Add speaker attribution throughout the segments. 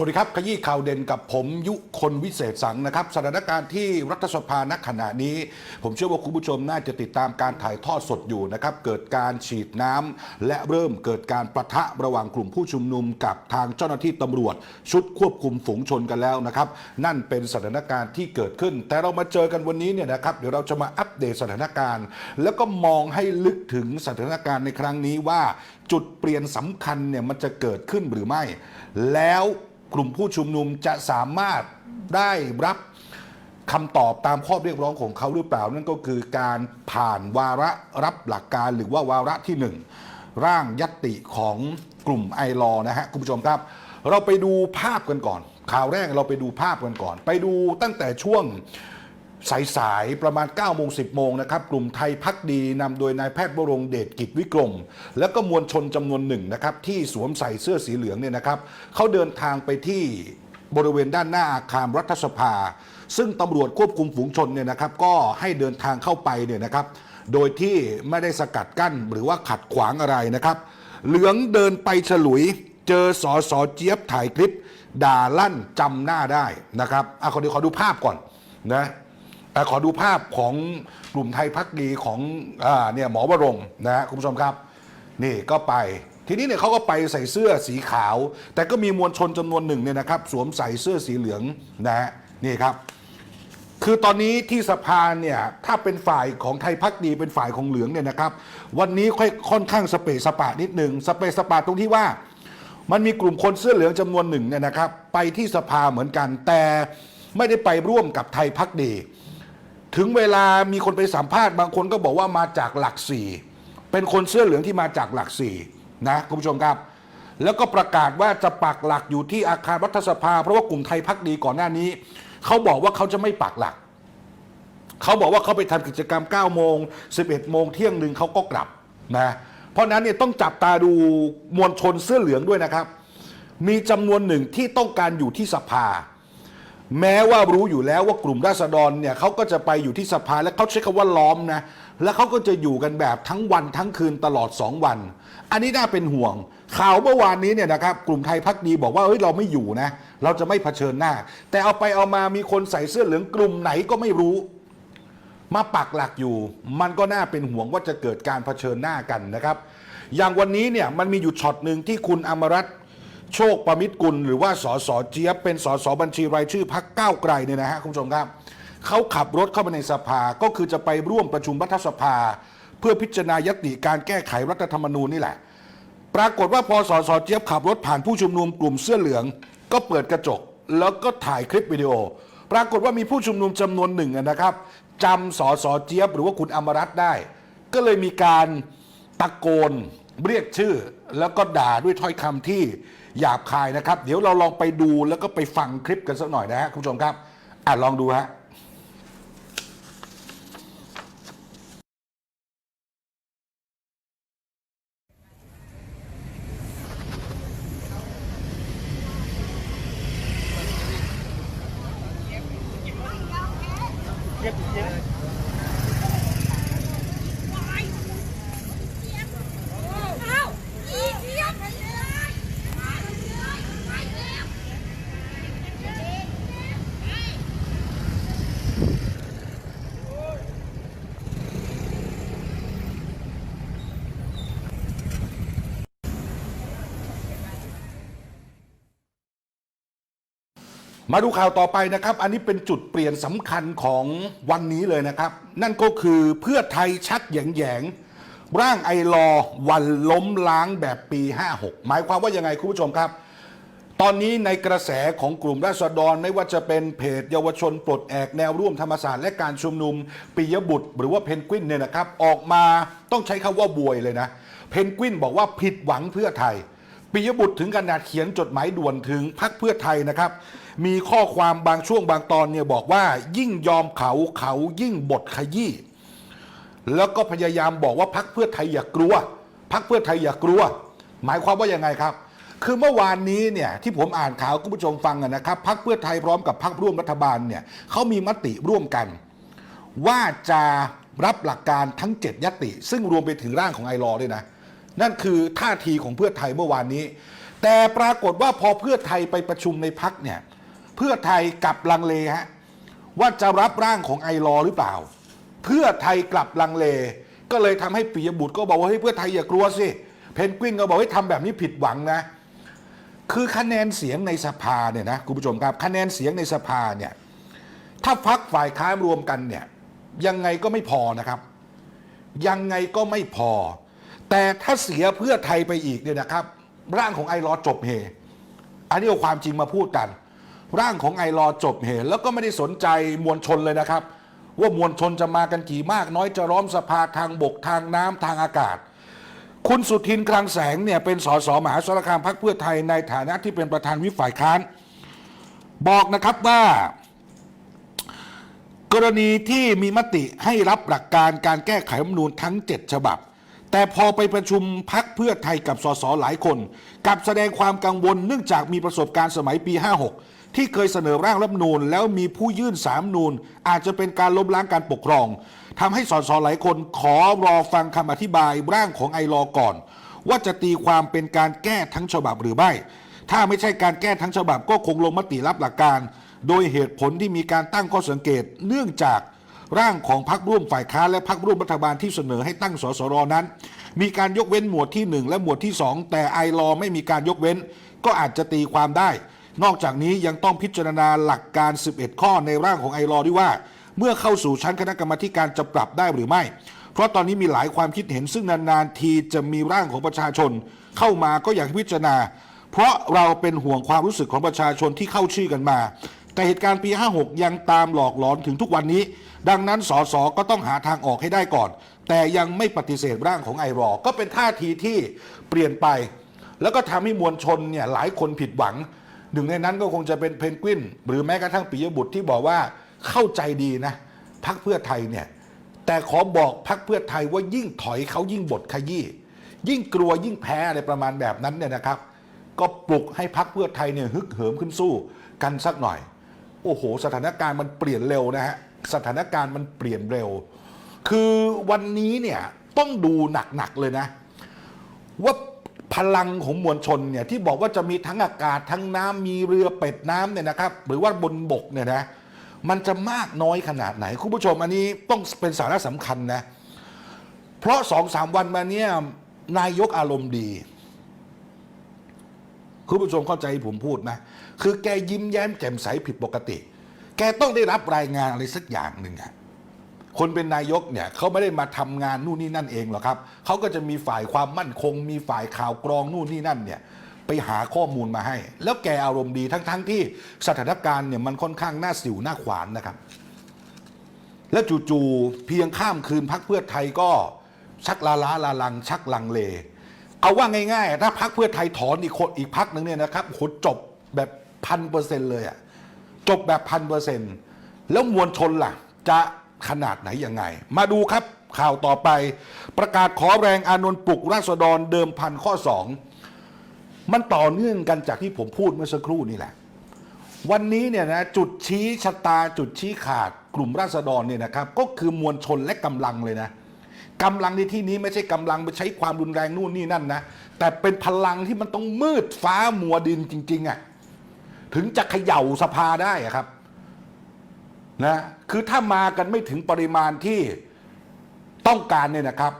Speaker 1: สวัสดีครับขยี้ข่าวเด่นกับผมยุคนวิเศษสังนะครับ สถานการณ์ที่รัฐสภาณขณะนี้ ผมเชื่อว่าคุณผู้ชมน่าจะติดตามการถ่ายทอดสดอยู่นะครับ เกิดการฉีดน้ำและเริ่มเกิดการประทะระหว่างกลุ่มผู้ชุมนุมกับทางเจ้าหน้าที่ตำรวจ ชุดควบคุมฝูงชนกันแล้วนะครับ นั่นเป็นสถานการณ์ที่เกิดขึ้น แต่เรามาเจอกันวันนี้เนี่ยนะครับเดี๋ยวเราจะมาอัปเดตสถานการณ์ แล้วก็มองให้ลึกถึงสถานการณ์ในครั้งนี้ว่า จุดเปลี่ยนสำคัญเนี่ยมันจะเกิดขึ้นหรือไม่ แล้ว กลุ่มผู้ชุมนุมจะสามารถได้รับคำตอบตามข้อเรียกร้องของเขาหรือเปล่า นั่นก็คือการผ่านวาระรับหลักการหรือว่าวาระที่หนึ่งร่างยัตติของกลุ่มไอรอนะฮะคุณผู้ชมครับ เราไปดูภาพกันก่อน ข่าวแรกเราไปดูภาพกันก่อน ไปดูตั้งแต่ช่วง สายๆ ประมาณ9โมง10 โมงนะครับ กลุ่มไทยพักดีนำโดยนายแพทย์บรงเดชกิจวิกรม แล้วก็มวลชนจำนวนหนึ่งนะครับ ที่สวมใส่เสื้อสีเหลืองเนี่ยนะครับเขาเดินทางไปที่บริเวณด้านหน้าอาคารรัฐสภา ซึ่งตำรวจควบคุมฝูงชนเนี่ยนะครับ ก็ให้เดินทางเข้าไปเนี่ยนะครับ โดยที่ไม่ได้สกัดกั้นหรือว่าขัดขวางอะไรนะครับ เหลืองเดินไปฉลุย เจอสอสอเจี๊ยบถ่ายคลิป ด่าลั่นจำหน้าได้นะครับอะขอดูขอดูภาพก่อนนะ แต่ขอดูภาพของกลุ่มไทยพักดีของอ่าเนี่ยหมอวรงค์นะฮะคุณผู้ชมครับ นี่ก็ไป ทีนี้เนี่ยเขาก็ไปใส่เสื้อสีขาว แต่ก็มีมวลชนจำนวนหนึ่งเนี่ยนะครับ สวมใส่เสื้อสีเหลืองนะฮะนี่ครับ คือตอนนี้ที่สภาเนี่ยถ้าเป็นฝ่ายของไทยพักดีเป็นฝ่ายของเหลืองเนี่ยนะครับ วันนี้ค่อยค่อนข้างสเปซสปะนิดหนึ่งสเปซสปะตรงที่ว่า มันมีกลุ่มคนเสื้อเหลืองจำนวนหนึ่งเนี่ยนะครับ ไปที่สภาเหมือนกันแต่ไม่ได้ไปร่วมกับไทยพักดี ถึงเวลามีคนไปสัมภาษณ์บางคนก็บอกว่ามาจากหลักสี่เป็นคนเสื้อเหลืองที่มาจากหลักสี่นะคุณผู้ชมครับ แล้วก็ประกาศว่าจะปักหลักอยู่ที่อาคารรัฐสภา เพราะว่ากลุ่มไทยพักดีก่อนหน้านี้เขาบอกว่าเขาจะไม่ปักหลักเขาบอกว่าเขาไปทำกิจกรรม 9 โมง 11 โมงเที่ยงหนึ่งเขาก็กลับนะเพราะฉะนั้นเนี่ยต้องจับตาดูมวลชนเสื้อเหลืองด้วยนะครับ มีจำนวนหนึ่งที่ต้องการอยู่ที่สภา แม้ว่ารู้อยู่แล้วว่ากลุ่มราษฎรเนี่ยเขาก็จะไปอยู่ที่สภาและเขาใช้คำว่าล้อมนะแล้วเขาก็จะอยู่กันแบบทั้งวันทั้งคืนตลอด 2 วัน อันนี้น่าเป็นห่วง ข่าวเมื่อวานนี้เนี่ยนะครับกลุ่มไทยพักดีบอกว่าเอ้ยเราไม่อยู่นะเราจะไม่เผชิญหน้า แต่เอาไปเอามามีคนใส่เสื้อเหลืองกลุ่มไหนก็ไม่รู้ มาปักหลักอยู่ มันก็น่าเป็นห่วงว่าจะเกิดการเผชิญหน้ากันนะครับ อย่างวันนี้เนี่ยมันมีอยู่ช็อตหนึ่งที่คุณอมรัตน์ โชคประมิตรกุลหรือว่าสสเจี๊ยบเป็นสสบัญชีรายชื่อพักก้าวไกลเนี่ยนะฮะคุณผู้ชมครับเขาขับรถเข้ามาในสภาก็คือจะไปร่วมประชุมรัฐสภา เพื่อพิจารณายติการแก้ไขรัฐธรรมนูญนี่แหละ ปรากฏว่าพอสสเจี๊ยบขับรถผ่านผู้ชุมนุมกลุ่มเสื้อเหลือง ก็เปิดกระจก แล้วก็ถ่ายคลิปวิดีโอ ปรากฏว่ามีผู้ชุมนุมจำนวนหนึ่งนะครับจำสสเจี๊ยบหรือว่าคุณอมรัตน์ได้ ก็เลยมีการตะโกนเรียกชื่อ แล้วก็ด่าด้วยถ้อยคำที่ หยาบคายนะครับ เดี๋ยวเราลองไปดูแล้วก็ไปฟังคลิปกันสักหน่อยนะฮะคุณผู้ชมครับอะลองดูฮะ
Speaker 2: เอาอีเทียบไปเลยไปเลยไปแล้ว
Speaker 1: มาดูข่าวต่อไปนะครับ อันนี้เป็นจุดเปลี่ยนสำคัญของวันนี้เลยนะครับ นั่นก็คือเพื่อไทยชักแยงๆร่างไอรอวันล้มล้างแบบปี 56 หมายความว่ายังไงคุณผู้ชมครับ ตอนนี้ในกระแสของกลุ่มราษฎรไม่ว่าจะเป็นเพจเยาวชนปลดแอกแนวร่วมธรรมศาสตร์และการชุมนุมปิยบุตร หรือว่าเพนกวินเนี่ยนะครับ ออกมาต้องใช้คำว่าบวยเลยนะ เพนกวินบอกว่าผิดหวังเพื่อไทย ปิยบุตรถึงขนาดเขียนจดหมายด่วนถึงพรรคเพื่อไทยนะครับ มีข้อความบางช่วงบางตอนเนี่ยบอกว่า ยิ่งยอมเขาเขายิ่งบทขยี้แล้วก็พยายามบอกว่าพักเพื่อไทยอย่ากลัวพักเพื่อไทยอย่ากลัว หมายความว่ายังไงครับ คือเมื่อวานนี้เนี่ยที่ผมอ่านข่าวคุณผู้ชมฟังนะครับพักเพื่อไทยพร้อมกับพักร่วมรัฐบาลเนี่ยเขามีมติร่วมกัน ว่าจะรับหลักการทั้ง 7ยติ ซึ่งรวมไปถึงร่างของไอรอด้วยนะ นั่นคือท่าทีของเพื่อไทยเมื่อวานนี้ แต่ปรากฏว่าพอเพื่อไทยไปประชุมในพักเนี่ยเพื่อไทยกลับลังเลฮะว่าจะรับร่างของไอรอหรือเปล่า เพื่อไทยกลับลังเล ก็เลยทำให้ปิยบุตรก็บอกว่าเฮ้ยเพื่อไทยอย่ากลัวสิเพนกวินก็บอกให้ทำแบบนี้ผิดหวังนะ คือคะแนนเสียงในสภาเนี่ยนะคุณผู้ชมครับคะแนนเสียงในสภาเนี่ยถ้าพักฝ่ายค้านรวมกันเนี่ยยังไงก็ไม่พอนะครับ ยังไงก็ไม่พอ แต่ถ้าเสียเพื่อไทยไปอีกเนี่ยนะครับ ร่างของไอรอจบเฮอันนี้เอาความจริงมาพูดกัน ร่างของไอรอจบเหตุแล้วก็ไม่ได้สนใจมวลชนเลยนะครับ ว่ามวลชนจะมากันกี่มากน้อยจะล้อมสภาทางบกทางน้ำทางอากาศ คุณสุทินคลังแสงเนี่ยเป็นสสมหาสารคามพักเพื่อไทยในฐานะที่เป็นประธานวิฝ่ายค้าน บอกนะครับว่ากรณีที่มีมติให้รับหลักการการแก้ไขรัฐมนูญทั้ง 7 ฉบับ แต่พอไปประชุมพักเพื่อไทยกับสสหลายคนกับแสดงความกังวลเนื่องจากมีประสบการณ์สมัยปี 56 ที่เคยเสนอร่างรัฐนูญแล้วมีผู้ยื่นสามนูญอาจจะเป็นการล้มล้างการปกครองทำให้สสหลายคนขอรอฟังคำอธิบายร่างของไอรอก่อน ว่าจะตีความเป็นการแก้ทั้งฉบับหรือไม่ถ้าไม่ใช่การแก้ทั้งฉบับก็คงลงมติรับหลักการ โดยเหตุผลที่มีการตั้งข้อสังเกตเนื่องจาก ร่างของพรรคร่วมฝ่ายค้านและพรรคร่วมรัฐบาลที่เสนอให้ตั้งสสรนั้น มีการยกเว้นหมวดที่ 1 และหมวดที่ 2 แต่ไอรอไม่มีการยกเว้น ก็อาจจะตีความได้ นอกจากนี้ยังต้องพิจารณาหลักการ 11 ข้อในร่างของไอรอด้วยว่า เมื่อเข้าสู่ชั้นคณะกรรมาการจะปรับได้หรือไม่เพราะตอนนี้มีหลายความคิดเห็นซึ่งนานๆทีจะมีร่างของประชาชน เข้ามาก็อยากพิจารณา เพราะเราเป็นห่วงความรู้สึกของประชาชนที่เข้าชื่อกันมา แต่เหตุการณ์ปี 56 ยังตามหลอกหลอนถึงทุกวันนี้ ดังนั้นสสก็ต้องหาทางออกให้ได้ก่อน แต่ยังไม่ปฏิเสธร่างของไอรอ ก็เป็นท่าทีที่เปลี่ยนไป แล้วก็ทำให้มวลชนเนี่ยหลายคนผิดหวัง หนึ่งในนั้นก็คงจะเป็นเพนกวิน หรือแม้กระทั่งปิยบุตรที่บอกว่าเข้าใจดีนะพักเพื่อไทยเนี่ยแต่ขอบอกพักเพื่อไทยว่ายิ่งถอยเขายิ่งบทขยี้ยิ่งกลัวยิ่งแพ้อะไรประมาณแบบนั้นเนี่ยนะครับ ก็ปลุกให้พักเพื่อไทยเนี่ยฮึกเหิมขึ้นสู้กันสักหน่อย โอ้โห สถานการณ์มันเปลี่ยนเร็วนะฮะ สถานการณ์มันเปลี่ยนเร็ว คือวันนี้เนี่ยต้องดูหนักๆเลยนะ ว่าพลังของมวลชนเนี่ยที่บอกว่าจะมีทั้งอากาศทั้งน้ำมีเรือเป็ดน้ำเนี่ยนะครับ หรือว่าบนบกเนี่ยนะมันจะมากน้อยขนาดไหน คุณผู้ชมอันนี้ต้องเป็นสาระสำคัญนะ เพราะสองสามวันมาเนี่ยนายกอารมณ์ดี คุณผู้ชมเข้าใจผมพูดนะคือแกยิ้มแย้มแจ่มใสผิดปกติ แกต้องได้รับรายงานอะไรสักอย่างหนึ่งอะคนเป็นนายกเนี่ยเขาไม่ได้มาทำงานนู่นนี่นั่นเองหรอกครับเขาก็จะมีฝ่ายความมั่นคง มีฝ่ายข่าวกรองนู่นนี่นั่นเนี่ยไปหาข้อมูลมาให้ แล้วแกอารมณ์ดีทั้งๆทที่สถานการณ์เนี่ยมันค่อนข้างน่าสิวหน้าขวานนะครับ แล้วจู่ๆเพียงข้ามคืนพักเพื่อไทยก็ชักลาล้าลาลัง ชักลังเล เอาว่าง่ายๆ ถ้าพักเพื่อไทยถอนอีกคนอีกพักหนึ่งเนี่ยนะครับโหจบแบบพันเปอร์เซ็นต์เลยอะจบแบบพันเปอร์เซ็นต์แล้วมวลชนล่ะ จะขนาดไหนยังไง มาดูครับข่าวต่อไป ประกาศขอแรงอานนท์ปลุกราษฎรเดิมพันข้อสองมันต่อเนื่องกันจากที่ผมพูดเมื่อสักครู่นี่แหละ วันนี้เนี่ยนะจุดชี้ชะตาจุดชี้ขาดกลุ่มราษฎรเนี่ยนะครับ ก็คือมวลชนและกำลังเลยนะ กำลังในที่นี้ไม่ใช่กำลังไปใช้ความรุนแรงนู่นนี่นั่นนะแต่เป็นพลังที่มันต้องมืดฟ้ามัวดินจริง ๆอะ่ะถึงจะเขย่าสภาได้ครับนะคือถ้ามากันไม่ถึงปริมาณที่ต้องการเนี่ยนะครับ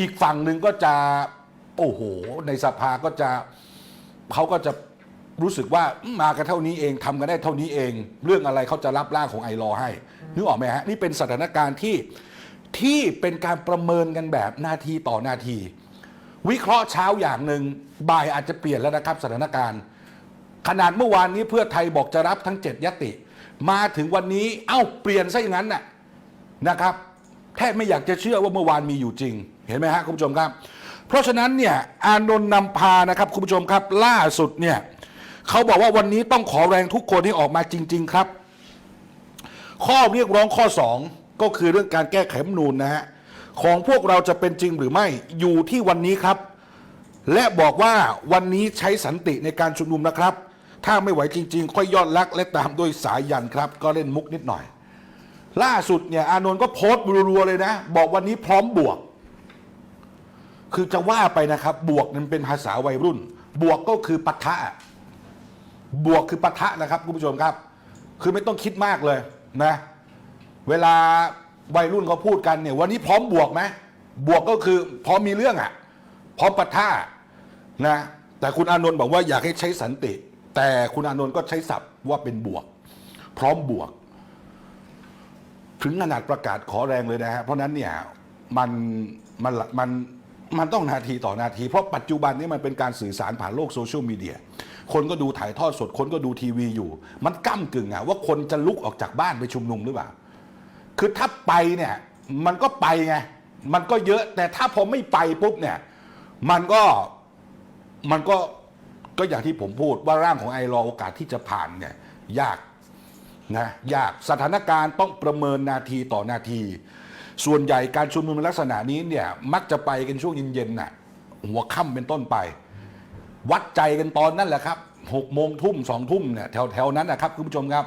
Speaker 1: อีกฝั่งหนึ่งก็จะโอ้โห ในสภาก็จะเขาก็จะรู้สึกว่ามากันเท่านี้เองทำกันได้เท่านี้เอง เรื่องอะไรเขาจะรับร่างของไอรอให้นึกออกไหมฮะนี่เป็นสถานการณ์ที่ ที่เป็นการประเมินกันแบบนาทีต่อนาที วิเคราะห์เช้าอย่างหนึ่งบ่ายอาจจะเปลี่ยนแล้วนะครับสถานการณ์ ขนาดเมื่อวานนี้เพื่อไทยบอกจะรับทั้ง 7ยติ มาถึงวันนี้เอ้าเปลี่ยนซะอย่างนั้นน่ะนะครับแทบไม่อยากจะเชื่อว่าเมื่อวานมีอยู่จริง เห็นไหมฮะคุณผู้ชมครับ เพราะฉะนั้นเนี่ยอานนท์นำพานะครับคุณผู้ชมครับล่าสุดเนี่ยเขาบอกว่าวันนี้ต้องขอแรงทุกคนให้ออกมาจริง ๆ ครับ ข้อเรียกร้องข้อ 2 ก็คือเรื่องการแก้ไขรัฐธรรมนูญนะฮะของพวกเราจะเป็นจริงหรือไม่อยู่ที่วันนี้ครับ และบอกว่าวันนี้ใช้สันติในการชุมนุมนะครับ ถ้าไม่ไหวจริง ๆ ค่อยยอดรักและตามด้วยสายยันครับ ก็เล่นมุกนิดหน่อย ล่าสุดเนี่ยอานนท์ก็โพสต์รัวๆเลยนะ บอกวันนี้พร้อมบวก คือจะว่าไปนะครับ บวกนั้นเป็นภาษาวัยรุ่น บวกก็คือปะทะ บวกคือปะทะนะครับคุณผู้ชมครับ คือไม่ต้องคิดมากเลยนะ เวลาวัยรุ่นเขาพูดกันเนี่ยวันนี้พร้อมบวกไหมบวกก็คือพร้อมมีเรื่องอะ่ะพร้อมปะทะนะแต่คุณอานนท์บอกว่าอยากให้ใช้สันติ แต่คุณอานนท์ก็ใช้ศัพท์ว่าเป็นบวก พร้อมบวก ถึงขนาดประกาศขอแรงเลยนะฮะเพราะนั้นเนี่ยมันมันมันมันต้องนาทีต่อนาที เพราะปัจจุบันนี้มันเป็นการสื่อสารผ่านโลกโซเชียลมีเดียคนก็ดูถ่ายทอดสด คนก็ดูทีวีอยู่ มันก้ากึ่งอะว่าคนจะลุกออกจากบ้านไปชุมนุมหรือเปล่า คือถ้าไปเนี่ยมันก็ไปไงมันก็เยอะแต่ถ้าพอไม่ไปปุ๊บเนี่ย มันก็มันก็ก็อย่างที่ผมพูดว่าร่างของไอรอโอกาสที่จะผ่านเนี่ยยากนะยากสถานการณ์ต้องประเมินนาทีต่อนาที ส่วนใหญ่การชุมนุมในลักษณะนี้เนี่ยมักจะไปกันช่วงเย็นๆน่ะหัวค่ำเป็นต้นไป วัดใจกันตอนนั้นแหละครับหกโมงทุ่มสองทุ่มเนี่ยแถวๆนั้นนะครับคุณผู้ชมครับ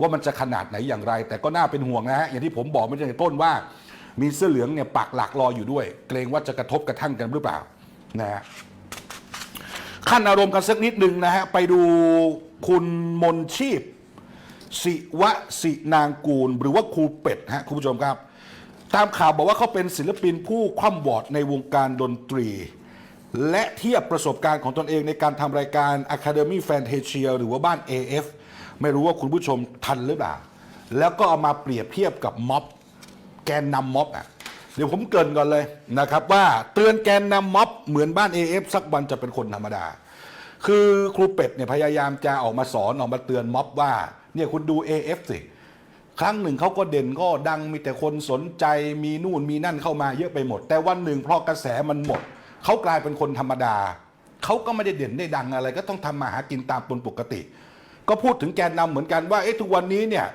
Speaker 1: ว่ามันจะขนาดไหนอย่างไร แต่ก็น่าเป็นห่วงนะฮะอย่างที่ผมบอกไม่ใช่ในต้นว่า มีเสื้อเหลืองเนี่ยปักหลักรออยู่ด้วย เกรงว่าจะกระทบกระทั่งกันหรือเปล่านะฮะขั้นอารมณ์กันสักนิดหนึ่งนะฮะไปดูคุณมนชีพ สิวะสินางกูล หรือว่าครูเป็ดฮะคุณผู้ชมครับ ตามข่าวบอกว่าเขาเป็นศิลปินผู้คว่ำบอดในวงการดนตรี และเทียบประสบการณ์ของตนเองในการทำรายการ Academy Fantasia หรือว่าบ้าน AF ไม่รู้ว่าคุณผู้ชมทันหรือเปล่า แล้วก็เอามาเปรียบเทียบกับม็อบแกนนำม็อบอะเดี๋ยวผมเกรินก่อนเลยนะครับว่าเตือนแกนนำม็อบเหมือนบ้าน AF สักวันจะเป็นคนธรรมดา คือครูเป็ดเนี่ยพยายามจะออกมาสอนออกมาเตือนม็อบว่าเนี่ยคุณดู AF สิครั้งหนึ่งเขาก็เด่นก็ดังมีแต่คนสนใจมีนู่นมีนั่นเข้ามาเยอะไปหมด แต่วันหนึ่งพอกระแสมันหมดเขากลายเป็นคนธรรมดาเขาก็ไม่ได้เด่นได้ดังอะไร ก็ต้องทำมาหากินตามปนปกติ ก็พูดถึงแกนนำเหมือนกันว่าเอ๊ะทุกวันนี้เนี่ย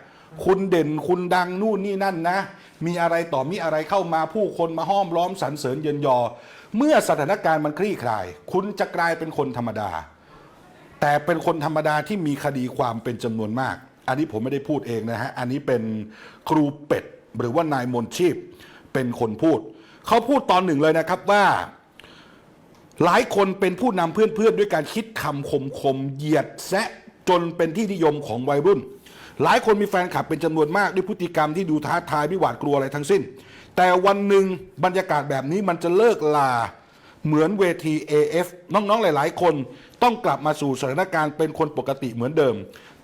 Speaker 1: คุณเด่นคุณดังนู่นนี่นั่นนะ มีอะไรต่อมีอะไรเข้ามาผู้คนมาห้อมล้อมสรรเสริญเยินยอ เมื่อสถานการณ์มันคลี่คลาย คุณจะกลายเป็นคนธรรมดา แต่เป็นคนธรรมดาที่มีคดีความเป็นจำนวนมาก อันนี้ผมไม่ได้พูดเองนะฮะ อันนี้เป็นครูเป็ด หรือว่านายมนชีพ เป็นคนพูด เขาพูดตอนหนึ่งเลยนะครับว่า หลายคนเป็นผู้นำเพื่อนๆด้วยการคิดคำคมคมๆเหยียดแซะ จนเป็นที่นิยมของวัยรุ่น หลายคนมีแฟนคลับเป็นจำนวนมากด้วยพฤติกรรมที่ดูท้าทายไม่หวาดกลัวอะไรทั้งสิ้น แต่วันหนึ่งบรรยากาศแบบนี้มันจะเลิกลาเหมือนเวที AF น้องๆ หลาย ๆ คนต้องกลับมาสู่สถานการณ์เป็นคนปกติเหมือนเดิม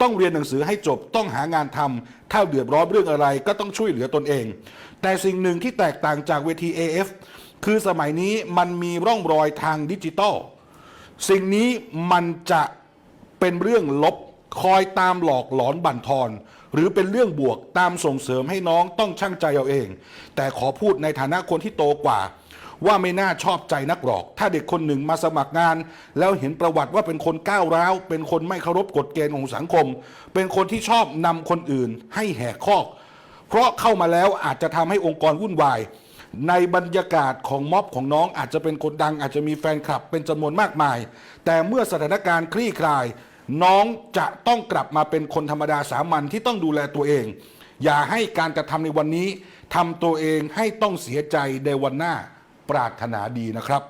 Speaker 1: ต้องเรียนหนังสือให้จบต้องหางานทำถ้าเดือดร้อนเรื่องอะไรก็ต้องช่วยเหลือตนเอง แต่สิ่งหนึ่งที่แตกต่างจากเวที AF คือสมัยนี้มันมีร่องรอยทางดิจิตอลสิ่งนี้มันจะ เป็นเรื่องลบคอยตามหลอกหลอนบั่นทอน หรือเป็นเรื่องบวกตามส่งเสริมให้น้องต้องช่างใจเอาเอง แต่ขอพูดในฐานะคนที่โตกว่า ว่าไม่น่าชอบใจนักหรอก ถ้าเด็กคนหนึ่งมาสมัครงาน แล้วเห็นประวัติว่าเป็นคนก้าวร้าว เป็นคนไม่เคารพกฎเกณฑ์ของสังคม เป็นคนที่ชอบนำคนอื่นให้แหกคอก เพราะเข้ามาแล้วอาจจะทำให้องค์กรวุ่นวายในบรรยากาศของม็อบของน้องอาจจะเป็นคนดังอาจจะมีแฟนคลับเป็นจำนวนมากมาย แต่เมื่อสถานการณ์คลี่คลาย น้องจะต้องกลับมาเป็นคนธรรมดาสามัญที่ต้องดูแลตัวเอง อย่าให้การกระทำในวันนี้ทำตัวเองให้ต้องเสียใจในวันหน้าปรารถนาดีนะครับ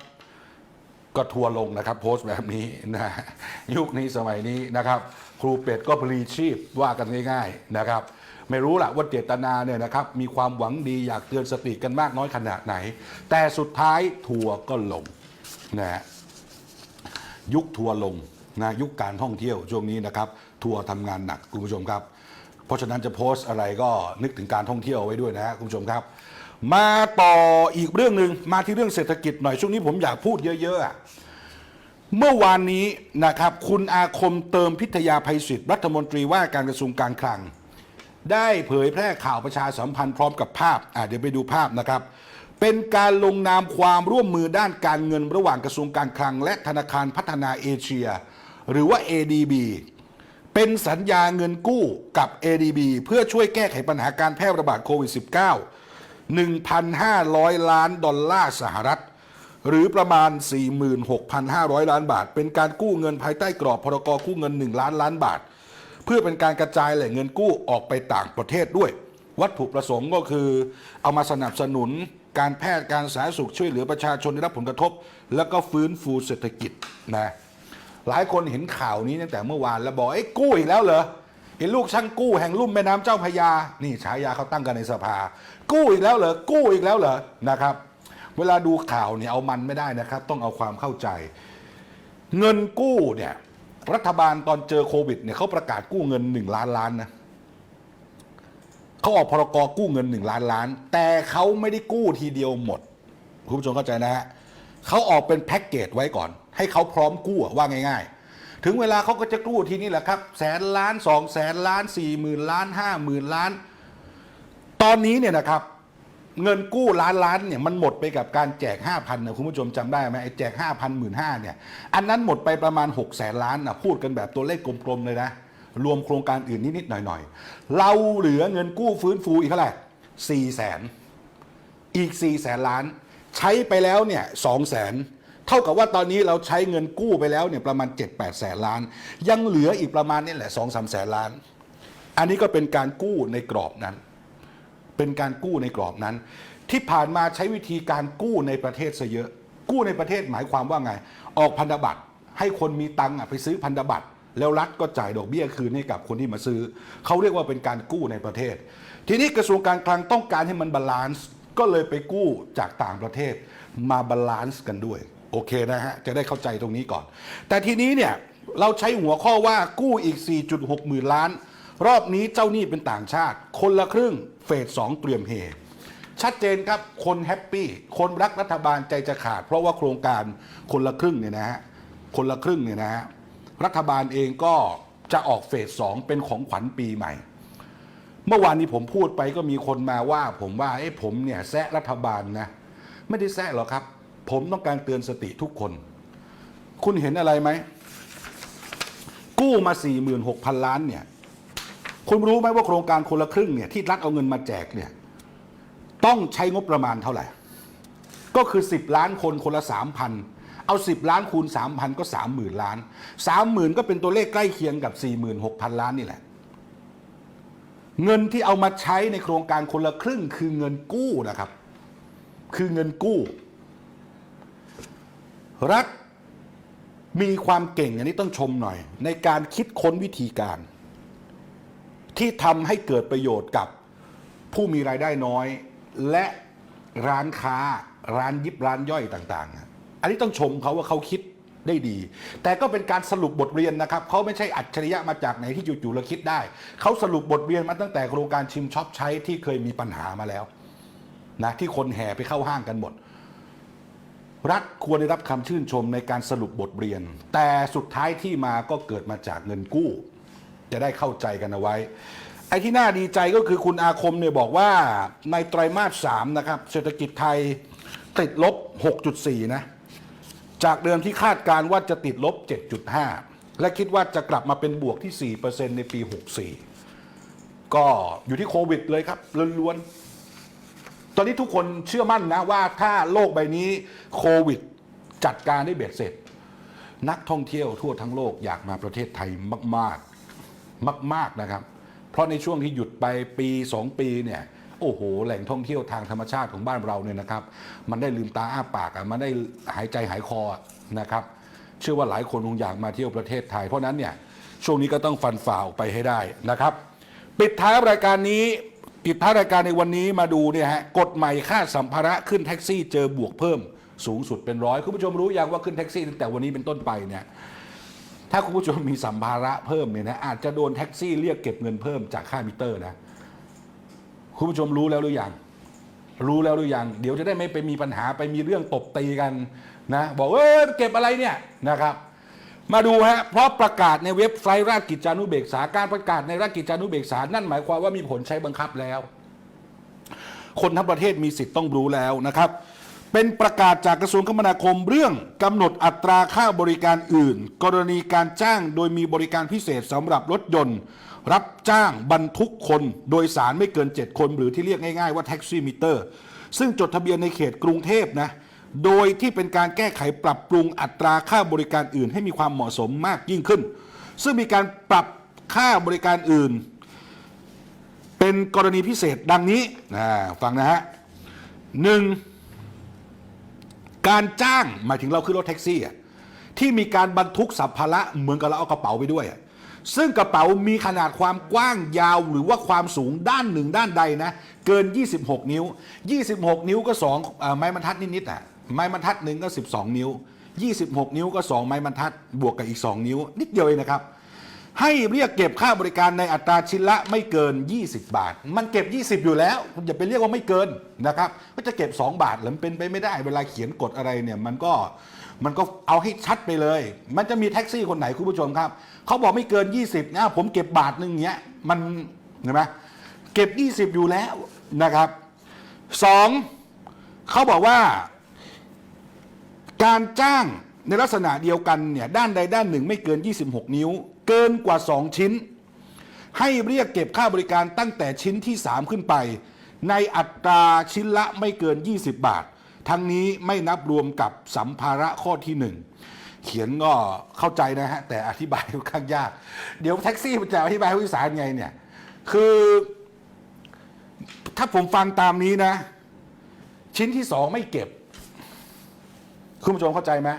Speaker 1: ก็ทัวลงนะครับ โพสต์แบบนี้นะยุคนี้สมัยนี้นะครับ ครูเป็ดก็พลีชีพว่ากันง่ายๆนะครับ ไม่รู้ละว่าเจตนาเนี่ยนะครับ มีความหวังดีอยากเตือนสติกันมากน้อยขนาดไหน แต่สุดท้ายทัวก็ลงนะฮะยุคทัวลง นะยุคการท่องเที่ยวช่วงนี้นะครับ ทัวร์ทำงานหนักคุณผู้ชมครับ เพราะฉะนั้นจะโพสต์อะไรก็นึกถึงการท่องเที่ยวไว้ด้วยนะคุณผู้ชมครับ มาต่ออีกเรื่องหนึ่งมาที่เรื่องเศรษฐกิจหน่อยช่วงนี้ผมอยากพูดเยอะๆอะเมื่อวานนี้นะครับคุณอาคมเติมพิทยาภัยศิษย์รัฐมนตรีว่าการกระทรวงการคลัง ได้เผยแพร่ข่าวประชาสัมพันธ์พร้อมกับภาพอะเดี๋ยวไปดูภาพนะครับ เป็นการลงนามความร่วมมือด้านการเงินระหว่างกระทรวงการคลัง และธนาคารพัฒนาเอเชีย หรือว่า ADB เป็นสัญญาเงินกู้กับ ADB เพื่อช่วยแก้ไขปัญหาการแพร่ระบาดโควิด -19 1,500 ล้านดอลลาร์สหรัฐ หรือประมาณ 46,500 ล้านบาท เป็นการกู้เงินภายใต้กรอบพรกกู้เงิน 1 ล้านล้านบาท เพื่อเป็นการกระจายแหล่งเงินกู้ออกไปต่างประเทศด้วย วัตถุประสงค์ก็คือ เอามาสนับสนุนการแพทย์การสาธารณสุขช่วยเหลือประชาชนได้รับผลกระทบ แล้วก็ฟื้นฟูเศรษฐกิจนะ หลายคนเห็นข่าวนี้ตั้งแต่เมื่อวานแล้วบอกไอ้กู้อีกแล้วเหรอเห็นลูกช่างกู้แห่งลุ่มแม่น้ำเจ้าพยา นี่ฉายาเขาตั้งกันในสภา กู้อีกแล้วเหรอกู้อีกแล้วเหรอนะครับ เวลาดูข่าวเนี่ยเอามันไม่ได้นะครับ ต้องเอาความเข้าใจ เงินกู้เนี่ยรัฐบาลตอนเจอโควิดเนี่ยเขาประกาศกู้เงิน1ล้านล้านนะเขาออกพรกกู้เงิน1ล้านล้าน แต่เขาไม่ได้กู้ทีเดียวหมดคุณผู้ชมเข้าใจนะฮะ เขาออกเป็นแพ็กเกจไว้ก่อน ให้เขาพร้อมกู้ว่าง่าย ๆ ถึงเวลาเขาก็จะกู้ทีนี้แหละครับแสนล้านสองแสนล้านสี่หมื่นล้านห้าหมื่นล้าน ตอนนี้เนี่ยนะครับ เงินกู้ล้านล้านเนี่ยมันหมดไปกับการแจก 5,000นะคุณผู้ชมจำได้ไหมไอ้แจก 5,000หมื่นห้าเนี่ยอันนั้นหมดไปประมาณ 6 แสนล้านนะพูดกันแบบตัวเลขกลมๆเลยนะรวมโครงการอื่นนิดๆหน่อยๆ เราเหลือเงินกู้ฟื้นฟูอีกเท่าไหร่สี่แสน อีก4แสนล้าน ใช้ไปแล้วเนี่ยสองแสนเท่ากับว่าตอนนี้เราใช้เงินกู้ไปแล้วเนี่ยประมาณ 7-8แสนล้าน ยังเหลืออีกประมาณนี่แหละ2-3สามแสนล้าน อันนี้ก็เป็นการกู้ในกรอบนั้น เป็นการกู้ในกรอบนั้น ที่ผ่านมาใช้วิธีการกู้ในประเทศซะเยอะ กู้ในประเทศหมายความว่าไง ออกพันธบัตรให้คนมีตังค์อะไปซื้อพันธบัตรแล้วรัฐก็จ่ายดอกเบี้ยคืนให้กับคนที่มาซื้อ เขาเรียกว่าเป็นการกู้ในประเทศ ทีนี้กระทรวงการคลังต้องการให้มันบาลานซ์ ก็เลยไปกู้จากต่างประเทศมาบาลานซ์กันด้วย โอเคนะฮะ จะได้เข้าใจตรงนี้ก่อน แต่ทีนี้เนี่ย เราใช้หัวข้อว่ากู้อีก 4.6 หมื่นล้าน รอบนี้เจ้าหนี้เป็นต่างชาติ คนละครึ่งเฟสสองเตรียมเฮชัดเจนครับคนแฮปปี้คนรักรัฐบาลใจจะขาด เพราะว่าโครงการคนละครึ่งเนี่ยนะฮะคนละครึ่งเนี่ยนะฮะรัฐบาลเองก็จะออกเฟสสองเป็นของขวัญปีใหม่ เมื่อวานนี้ผมพูดไปก็มีคนมาว่า ผมว่าเอ้ผมเนี่ยแซะรัฐบาลนะ ไม่ได้แซะหรอกครับ ผมต้องการเตือนสติทุกคน คุณเห็นอะไรไหม กู้มา 46,000 ล้านเนี่ย คุณรู้ไหมว่าโครงการคนละครึ่งเนี่ยที่รัฐเอาเงินมาแจกเนี่ย ต้องใช้งบประมาณเท่าไหร่ ก็คือ 10 ล้านคนคนละ 3,000เอา 10 ล้านคูณ 3,000 ก็ 30,000 ล้าน 30,000 ก็เป็นตัวเลขใกล้เคียงกับ 46,000 ล้านนี่แหละ เงินที่เอามาใช้ในโครงการคนละครึ่ง คือเงินกู้นะครับ คือเงินกู้ รัฐมีความเก่งอันนี้ต้องชมหน่อย ในการคิดค้นวิธีการ ที่ทำให้เกิดประโยชน์กับผู้มีรายได้น้อย และร้านค้า ร้านยิบร้านย่อยต่าง ๆ อันนี้ต้องชมเขาว่าเขาคิด ได้ดี แต่ก็เป็นการสรุปบทเรียนนะครับเขาไม่ใช่อัจฉริยะมาจากไหนที่จู่ๆแล้วคิดได้ เขาสรุปบทเรียนมาตั้งแต่โครงการชิมช็อปใช้ที่เคยมีปัญหามาแล้วนะที่คนแห่ไปเข้าห้างกันหมด รัฐควรได้รับคำชื่นชมในการสรุปบทเรียน แต่สุดท้ายที่มาก็เกิดมาจากเงินกู้ จะได้เข้าใจกันเอาไว้ ไอ้ที่น่าดีใจก็คือคุณอาคมเนี่ยบอกว่าในไตรมาส3นะครับเศรษฐกิจไทยติดลบ 6.4 นะ จากเดิมที่คาดการว่าจะติดลบ 7.5 และคิดว่าจะกลับมาเป็นบวกที่ 4%ในปี 64 ก็อยู่ที่โควิดเลยครับล้วนๆ ตอนนี้ทุกคนเชื่อมั่นนะว่าถ้าโลกใบนี้โควิดจัดการได้เบ็ดเสร็จ นักท่องเที่ยวทั่วทั้งโลกอยากมาประเทศไทยมาก ๆ มาก ๆนะครับ เพราะในช่วงที่หยุดไปปี 2 ปีเนี่ย โอ้โห แหล่งท่องเที่ยวทางธรรมชาติของบ้านเราเนี่ยนะครับ มันได้ลืมตาอ้าปากอะมันได้หายใจหายคอนะครับ เชื่อว่าหลายคนคงอยากมาเที่ยวประเทศไทย เพราะฉะนั้นเนี่ยช่วงนี้ก็ต้องฟันฝ่าออกไปให้ได้นะครับ ปิดท้ายรายการนี้ปิดท้ายรายการในวันนี้มาดูเนี่ยฮะกฎใหม่ค่าสัมภาระขึ้นแท็กซี่เจอบวกเพิ่มสูงสุดเป็นร้อยคุณผู้ชมรู้ยังว่าขึ้นแท็กซี่ตั้งแต่วันนี้เป็นต้นไปเนี่ยถ้าคุณผู้ชมมีสัมภาระเพิ่มเนี่ยนะอาจจะโดนแท็กซี่เรียกเก็บเงินเพิ่มจากค่ามิเตอร์นะ คุณผู้ชมรู้แล้วหรือยัง รู้แล้วหรือยัง เดี๋ยวจะได้ไม่ไปมีปัญหาไปมีเรื่องตบตีกันนะ บอกเออเก็บอะไรเนี่ยนะครับ มาดูฮะเพราะประกาศในเว็บไซต์ราชกิจจานุเบกษาการประกาศในราชกิจจานุเบกษานั่นหมายความว่ามีผลใช้บังคับแล้ว คนทั้งประเทศมีสิทธิ์ต้องรู้แล้วนะครับ เป็นประกาศจากกระทรวงคมนาคมเรื่องกำหนดอัตราค่าบริการอื่น กรณีการจ้างโดยมีบริการพิเศษสำหรับรถยนต์ รับจ้างบรรทุกคนโดยสารไม่เกิน 7 คน หรือที่เรียกง่ายๆว่าแท็กซี่มิเตอร์ ซึ่งจดทะเบียนในเขตกรุงเทพนะโดยที่เป็นการแก้ไขปรับปรุงอัตราค่าบริการอื่น ให้มีความเหมาะสมมากยิ่งขึ้น ซึ่งมีการปรับค่าบริการอื่น เป็นกรณีพิเศษดังนี้ฟังนะฮะหนึ่ง การจ้างหมายถึงเราขึ้นรถแท็กซี่ที่มีการบรรทุกสัมภาระเหมือนกับเราเอากระเป๋าไปด้วย ซึ่งกระเป๋ามีขนาดความกว้างยาวหรือว่าความสูงด้านหนึ่งด้านใดนะ เกิน 26 นิ้ว 26 นิ้วก็2อ่าไม้บรรทัดนิดๆอะไม้บรรทัดหนึ่งก็ 12 นิ้ว 26 นิ้วก็ 2 ไม้บรรทัดบวกกับอีก 2 นิ้ว นิดเดียวเองนะครับ ให้เรียกเก็บค่าบริการในอัตราชิ้นละไม่เกิน 20 บาท มันเก็บ 20 อยู่แล้วคุณอย่าไปเรียกว่าไม่เกินนะครับก็จะเก็บ 2 บาทหรือมันเป็นไปไม่ได้ เวลาเขียนกฎอะไรเนี่ยมันก็มันก็เอาให้ชัดไปเลย มันจะมีแท็กซี่คนไหนคุณผู้ชมครับเขาบอกไม่เกิน 20นะผมเก็บบาทหนึ่งเงี้ยมันเห็นไหมเก็บ 20 อยู่แล้วนะครับสองเขาบอกว่า การจ้างในลักษณะเดียวกันเนี่ยด้านใดด้านหนึ่งไม่เกิน 26 นิ้ว เกินกว่า 2 ชิ้น ให้เรียกเก็บค่าบริการตั้งแต่ชิ้นที่ 3 ขึ้นไป ในอัตราชิ้นละไม่เกิน 20 บาท ทั้งนี้ไม่นับรวมกับสัมภาระข้อที่ 1เขียนก็เข้าใจนะฮะ แต่อธิบายค่อนข้างยาก เดี๋ยวแท็กซี่จะอธิบายให้ผู้โดยสารไงเนี่ย คือ ถ้าผมฟังตามนี้นะ ชิ้นที่สองไม่เก็บ คุณผู้ชมเข้าใจไหม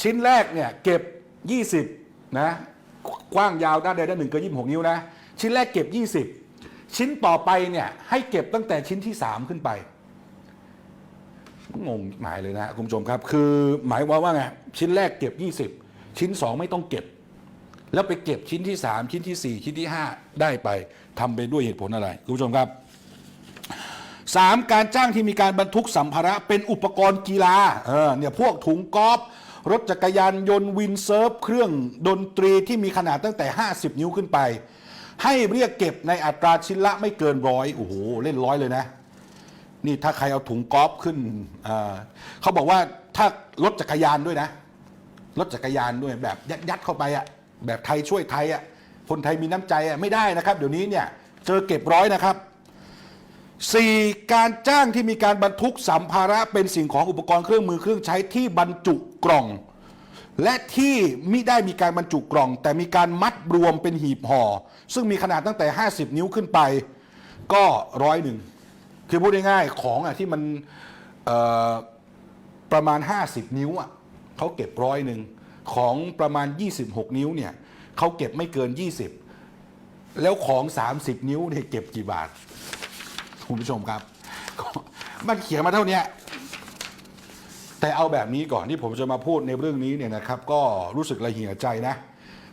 Speaker 1: ชิ้นแรกเนี่ย เก็บ 20 นะ กว้างยาวด้านใดด้านหนึ่งเกิน26นิ้วนะ ชิ้นแรกเก็บ20ชิ้นต่อไปเนี่ยให้เก็บตั้งแต่ชิ้นที่3ขึ้นไป งงหมายเลยนะคุณผู้ชมครับ คือหมายว่าว่าไงชิ้นแรกเก็บ20ชิ้น2ไม่ต้องเก็บ แล้วไปเก็บชิ้นที่3ชิ้นที่4ชิ้นที่5ได้ไปทำไปด้วยเหตุผลอะไรคุณผู้ชมครับสามการจ้างที่มีการบรรทุกสัมภาระเป็นอุปกรณ์กีฬาเออเนี่ยพวกถุงกอล์ฟ รถจักรยานยนต์วินเซิร์ฟเครื่องดนตรีที่มีขนาดตั้งแต่ 50 นิ้วขึ้นไป ให้เรียกเก็บในอัตราชิ้นละไม่เกินร้อยโอ้โหเล่นร้อยเลยนะ นี่ถ้าใครเอาถุงกอล์ฟขึ้นเเขาบอกว่าถ้ารถจักรยานด้วยนะ รถจักรยานด้วยแบบยัดยัดเข้าไปอะแบบไทยช่วยไทยอะคนไทยมีน้ำใจอะไม่ได้นะครับ เดี๋ยวนี้เนี่ยเจอเก็บร้อยนะครับ 4. การจ้างที่มีการบรรทุกสัมภาระเป็นสิ่งของอุปกรณ์เครื่องมือเครื่องใช้ที่บรรจุกล่อง และที่มิได้มีการบรรจุกล่อง แต่มีการมัดรวมเป็นหีบห่อ ซึ่งมีขนาดตั้งแต่ 50 นิ้วขึ้นไป ก็ร้อยหนึ่งคือพูดง่ายๆของอะที่มันประมาณ 50 นิ้วอะเขาเก็บร้อยหนึ่งของประมาณ 26 นิ้วเนี่ยเขาเก็บไม่เกิน 20 แล้วของ 30 นิ้วเนี่ยเก็บกี่บาท คุณผู้ชมครับ มันเขียนมาเท่านี้แต่เอาแบบนี้ก่อนที่ผมจะมาพูดในเรื่องนี้เนี่ยนะครับ ก็รู้สึกระเหี่ยใจนะ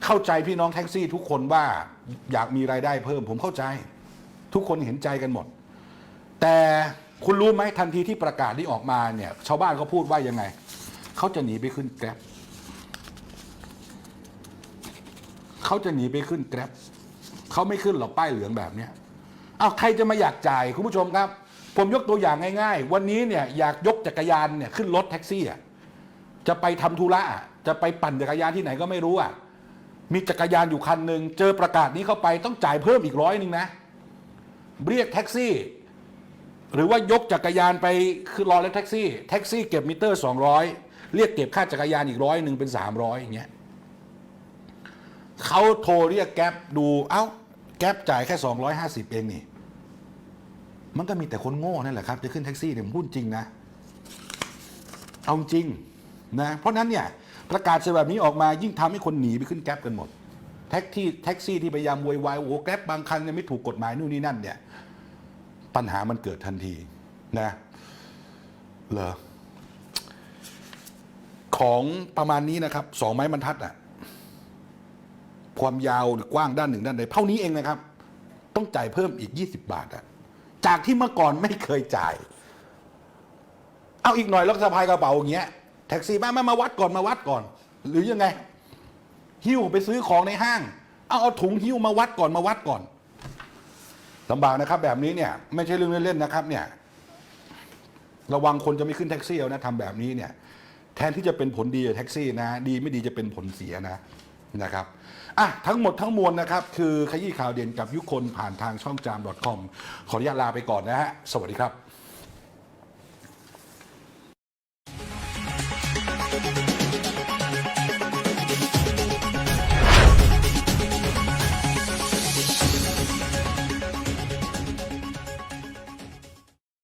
Speaker 1: เข้าใจพี่น้องแท็กซี่ทุกคนว่าอยากมีรายได้เพิ่ม ผมเข้าใจ ทุกคนเห็นใจกันหมด แต่คุณรู้ไหมทันทีที่ประกาศนี้ออกมาเนี่ย ชาวบ้านเขาพูดว่ายังไง เขาจะหนีไปขึ้นแกร็บเขาจะหนีไปขึ้นแกร็บเขาไม่ขึ้นหรอกป้ายเหลืองแบบเนี้ย เอาใครจะมาอยากจ่ายคุณผู้ชมครับ ผมยกตัวอย่างง่าย ๆ วันนี้เนี่ยอยากยกจักรยานเนี่ยขึ้นรถแท็กซี่อะจะไปทำธุระจะไปปั่นจักรยานที่ไหนก็ไม่รู้อะมีจักรยานอยู่คันหนึ่งเจอประกาศนี้เข้าไปต้องจ่ายเพิ่มอีกร้อยหนึ่งนะเรียกแท็กซี่ หรือว่ายกจักรยานไปคือรอเรียกแท็กซี่แท็กซี่เก็บมิเตอร์ 200 เรียกเก็บค่าจักรยานอีกร้อยหนึ่งเป็น 300อย่างเงี้ยเขาโทรเรียกแก๊ปดูเอ้าแก๊ปจ่ายแค่ 250 เองนี่ มันก็มีแต่คนโง่นั่นแหละครับ จะขึ้นแท็กซี่เนี่ยผมพูดจริงนะ เอาจริงนะ เพราะนั้นเนี่ยประกาศแบบนี้ออกมายิ่งทำให้คนหนีไปขึ้นแก๊ปกันหมด แท็กที่แท็กซี่ที่พยายามโวยวายโอ้แก๊ปบางคันเนี่ยไม่ถูกกฎหมายนู่นนี่นั่นเนี่ยปัญหามันเกิดทันทีนะเหรอของประมาณนี้นะครับสองไม้บรรทัดอะความยาวหรือกว้างด้านหนึ่งด้านใดเท่านี้เองนะครับ ต้องจ่ายเพิ่มอีก 20 บาทอะ จากที่เมื่อก่อนไม่เคยจ่าย เอาอีกหน่อยแล้วสะพายกระเป๋าอย่างเงี้ยแท็กซี่มามามาวัดก่อนมาวัดก่อน หรือยังไง หิ้วไปซื้อของในห้าง เอาเอาถุงหิ้วมาวัดก่อนมาวัดก่อนลำบากนะครับ แบบนี้เนี่ย ไม่ใช่เรื่องเล่นๆนะครับ เนี่ย ระวังคนจะไม่ขึ้นแท็กซี่เอานะทำแบบนี้เนี่ย แทนที่จะเป็นผลดีกับแท็กซี่นะ ดีไม่ดีจะเป็นผลเสียนะนะครับ อะทั้งหมดทั้งมวลนะครับ คือขยี้ข่าวเด่นกับยุคนผ่านทางช่องจาม .com ขออนุญาตลาไปก่อนนะฮะ สวัสดีครับ